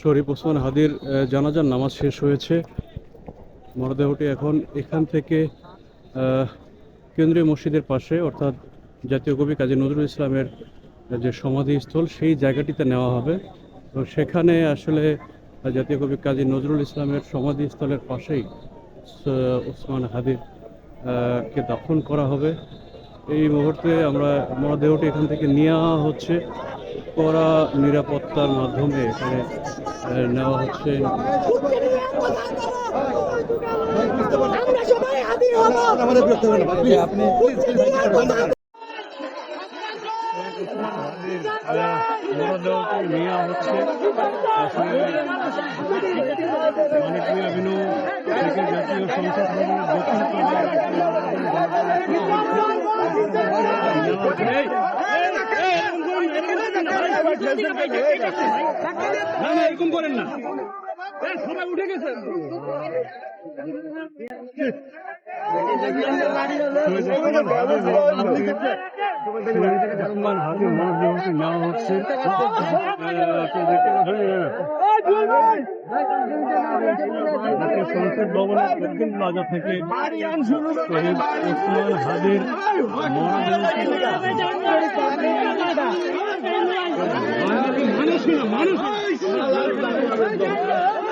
শরীফ ওসমান হাদির জানাজার নামাজ শেষ হয়েছে। মরদেহটি এখন এখান থেকে কেন্দ্রীয় মসজিদের পাশে, অর্থাৎ জাতীয় কবি কাজী নজরুল ইসলামের যে সমাধিস্থল, সেই জায়গাটিতে নেওয়া হবে। তো সেখানে আসলে জাতীয় কবি কাজী নজরুল ইসলামের সমাধিস্থলের পাশেই ওসমান হাদির কে দাফন করা হবে। এই মুহূর্তে আমরা মরদেহটি এখান থেকে আসা হচ্ছে। কড়া নিরাপত্তার মাধ্যমে এখানে নেওয়া হচ্ছে। নেওয়া জাতীয় সংসদ দক্ষিণ না না এরকম করেন না। সবাই উঠে গেছে। মুসলমান হাজির মরদেহটি হচ্ছে পাচ্ছেন, জাতীয় সংসদ ভবনের দক্ষিণ প্লাজা থেকে ওসমান হাদির মরদেহটি মানুষ না মানুষ